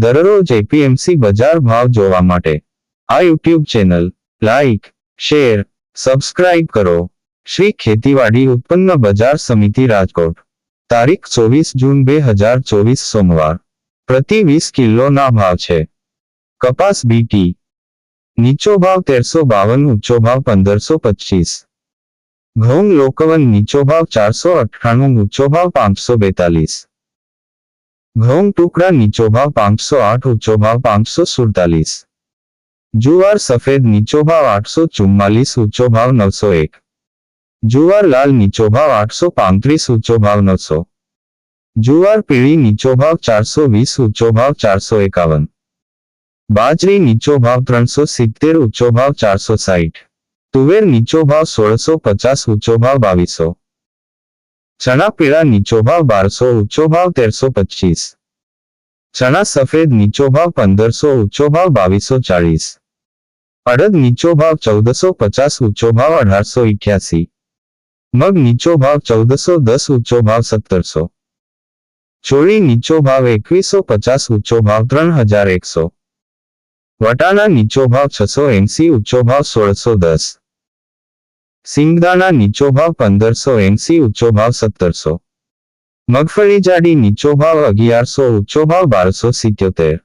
દરરોજ એપીએમસી બજાર ભાવ જોવા માટે. આ YouTube channel, like, share, subscribe કરો. શ્રી ખેતીવાડી ઉત્પન્ન બજાર સમિતિ રાજકોટ. તારીખ ચોવીસ જૂન બે હજાર ચોવીસ સોમવાર. પ્રતિ વીસ કિલોના ભાવ છે. કપાસ બીટી નીચો ભાવ તેરસો બાવન, ઊંચો ભાવ પંદરસો પચીસ. ઘઉં લોકવન નીચો ભાવ ચારસો અઠ્ઠાણું, ઊંચો ભાવ પાંચસો બેતાલીસ. ઘઉં ટુકડા નીચો ભાવ પાંચસો આઠ, ઊંચો ભાવ પાંચસો સુડતાલીસ. જુવાર સફેદ નીચો ભાવ આઠસો ચુમ્માલીસ, ઊંચો ભાવ નવસો એક. જુવાર લાલ નીચો ભાવ આઠસો પાંત્રીસ, ઊંચો ભાવ નવસો. જુવાર પીળી નીચો ભાવ ચારસો વીસ, ઊંચો ભાવ ચારસો એકાવન. બાજરી નીચો ભાવ ત્રણસો સિત્તેર, ઊંચો ભાવ ચારસો સાઠ તુવેર નીચો ભાવ સોળસો પચાસ, ઊંચો ભાવ બાવીસો. ચણા પીળા નીચો ભાવ બારસો ઊંચો ભાવ તેરસો પચીસ ચણા સફેદ નીચો ભાવ પંદરસો ઊંચો ભાવ બાવીસો ચાળીસ અડદ નીચો ભાવ ચૌદસો પચાસ ઊંચો ભાવ અઢારસો ઇઠ્યાસી મગ નીચો ભાવ ચૌદસો દસ ઊંચો ભાવ સત્તરસો ચોળી નીચો ભાવ એકવીસો પચાસ ઊંચો ભાવ ત્રણ હજાર એકસો વટાણા નીચો ભાવ છસો એંસી ઊંચો ભાવ સોળસો દસ સિંગદાણા નીચો ભાવ પંદરસો એંસી ઊંચો ભાવ સત્તરસો મગફળી જાડી નીચો ભાવ અગિયારસો ઊંચો ભાવ બારસો સિત્યોતેર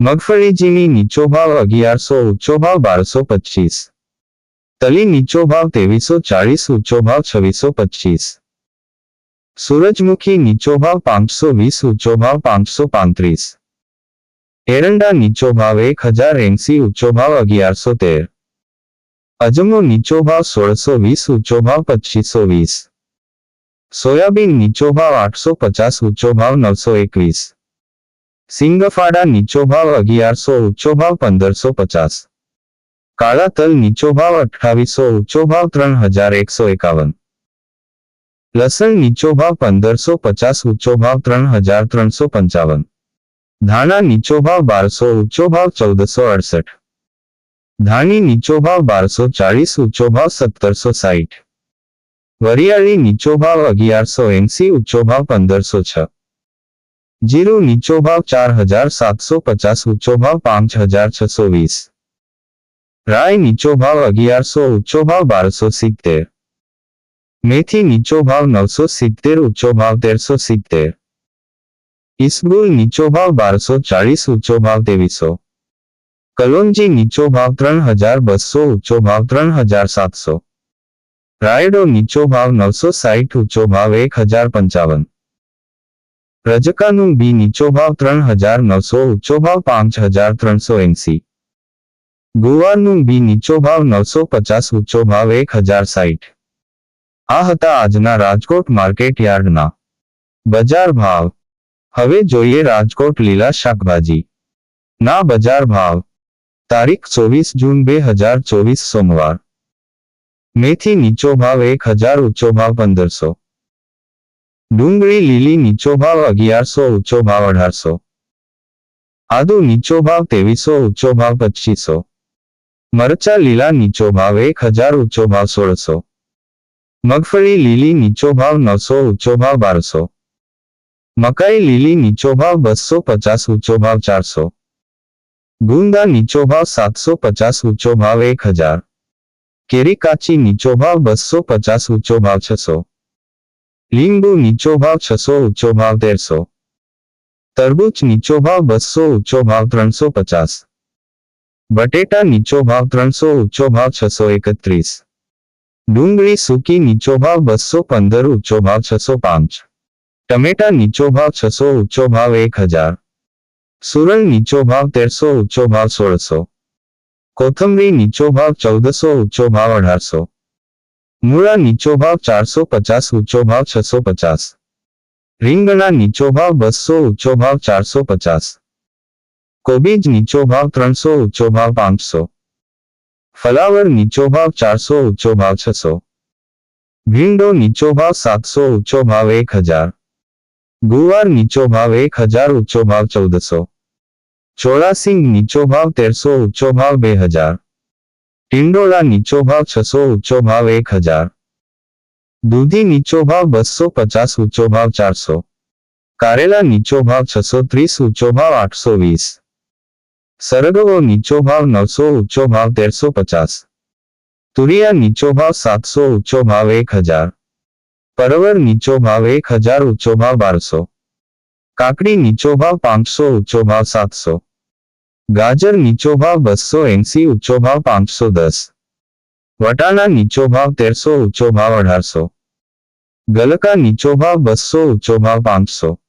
મગફળી ઝીણી નીચો ભાવ અગિયારસો ઊંચો ભાવ બારસો પચીસ તલી નીચો ભાવ ત્રેવીસો ચાળીસ ઊંચો ભાવ છવ્વીસો પચીસ સૂરજમુખી નીચો ભાવ પાંચસો વીસ ઊંચો ભાવ પાંચસો પાંત્રીસ એરંડા નીચો ભાવ એક હજાર એંસી ઊંચો ભાવ અગિયારસો તેર અજમો નીચો ભાવ સોળસો વીસ ઊંચો ભાવ પચીસો વીસ સોયાબીન નીચો ભાવ આઠસો પચાસ ઊંચો ભાવ નવસો એકવીસ સિંગફાડા નીચો ભાવ અગિયારસો ઊંચો ભાવ પંદરસો પચાસ કાળા તલ નીચો ભાવ અઠ્ઠાવીસો ઊંચો ભાવ ત્રણ હજાર એકસો એકાવન લસણ નીચો ભાવ પંદરસો પચાસ ઊંચો ભાવ ત્રણ હજાર ત્રણસો પંચાવન ધાણા નીચો ભાવ બારસો ઊંચો ભાવ ચૌદસો અડસઠ ધાણી નીચો ભાવ બારસો ચાળીસ ઊંચો ભાવ સત્તરસો સાઠ વરિયાળી નીચો ભાવ અગિયારસો એંસી ઊંચો ભાવ પંદરસો છ જીરું નીચો ભાવ ચાર હજાર સાતસો પચાસ ઊંચો ભાવ પાંચ હજાર છસો વીસ રાય નીચો ભાવ અગિયારસો ઊંચો ભાવ બારસો સિત્તેર મેથી નીચો ભાવ નવસો સિત્તેર ઊંચો ભાવ તેરસો સિત્તેર ઇસબુલ નીચો ભાવ બારસો ચાળીસ ઊંચો ભાવ ત્રેવીસો કલોંજી નીચો ભાવ ત્રણ હજાર બસો, ઊંચો ભાવ ત્રણ હજાર સાતસો. રાયડો નીચો ભાવ નવસો સાહીઠ, ઊંચો ભાવ એક હજાર પંચાવન. રજકાનું બી નીચો ભાવ ત્રણ હજાર નવસો, ઊંચો ભાવ પાંચ હજાર ત્રણસો એંસી. ગુવારનું બી નીચો ભાવ નવસો પચાસ, ઊંચો ભાવ એક હજાર સાહીઠ. આ હતા આજના રાજકોટ માર્કેટ યાર્ડના. બજાર ભાવ. હવે જોઈએ રાજકોટ લીલા શાકભાજી. ના બજાર ભાવ. તારીખ ચોવીસ જૂન બે હજાર ચોવીસ સોમવાર મેથી નીચો ભાવ એક હજાર ઊંચો ભાવ પંદરસો ડુંગળી લીલી નીચો ભાવ અગિયારસો ઊંચો ભાવ અઢારસો આદુ નીચો ભાવ ત્રેવીસો ઊંચો ભાવ પચીસો મરચા લીલા નીચો ભાવ એક હજાર ઊંચો ભાવ સોળસો મગફળી લીલી નીચો ભાવ નવસો ઊંચો ભાવ બારસો મકાઈ લીલી નીચો ભાવ બસો પચાસ ઊંચો ભાવ ચારસો ગુંદા નીચો ભાવ સાતસો પચાસ ઊંચો ભાવ એક હજાર કેરી કાચી નીચો ભાવ બસો પચાસ ઊંચો ભાવ છસો લીંબુ નીચો ભાવ છસો ઊંચો ભાવ તેરસો તરબૂચ નીચો ભાવ બસો ઊંચો ભાવ ત્રણસો પચાસ બટેટા નીચો ભાવ ત્રણસો ઊંચો ભાવ છસો એકત્રીસ ડુંગળી સૂકી નીચો ભાવ બસો પંદર ઊંચો ભાવ છસો પાંચ ટમેટા નીચો ભાવ છસો ઊંચો ભાવ એક હજાર સુરણ નીચો ભાવ તેરસો ઊંચો ભાવ સોળસો કોથમરી નીચો ભાવ ચૌદસો ઊંચો ભાવ અઢારસો મૂળા નીચો ભાવ ચારસો પચાસ ઊંચો ભાવ છસો પચાસ રીંગણા નીચો ભાવ બસો ઊંચો ભાવ ચારસો પચાસ કોબીજ નીચો ભાવ ત્રણસો ઊંચો ભાવ પાંચસો ફલાવર નીચો ભાવ ચારસો ઊંચો ભાવ છસો ભીંડો નીચો ભાવ સાતસો ઊંચો ભાવ એક હજાર ગુવાર નીચો ભાવ એક હજાર ઊંચો ભાવ ચૌદસો ચોળાસિંગ નીચો ભાવ તેરસો ઊંચો ભાવ બે હજાર ટિંડોળા નીચો ભાવ છસો ઊંચો ભાવ એક હજાર દૂધી નીચો ભાવ બસો પચાસ ઊંચો ભાવ ચારસો કારેલા નીચો ભાવ છસો ત્રીસ ઊંચો ભાવ આઠસો વીસ સરગવો નીચો ભાવ નવસો ઊંચો ભાવ તેરસો પચાસ તુરિયા નીચો ભાવ સાતસો ઊંચો ભાવ એક હજાર પરવર નીચો ભાવ એક હજાર ઊંચો ભાવ બારસો. કાકડી નીચો ભાવ પાંચસો ઊંચો ભાવ સાતસો. ગાજર નીચો ભાવ બસો એંસી ઊંચો ભાવ પાંચસો દસ. વટાણા નીચો ભાવ તેરસો ઊંચો ભાવ અઢારસો. ગલકા નીચો ભાવ બસો ઊંચો ભાવ પાંચસો.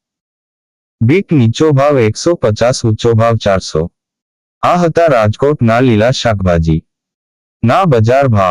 બીટ નીચો ભાવ એકસો પચાસ ઊંચો ભાવ ચારસો. આ હતા રાજકોટના લીલા શાકભાજી. ના બજાર ભાવ.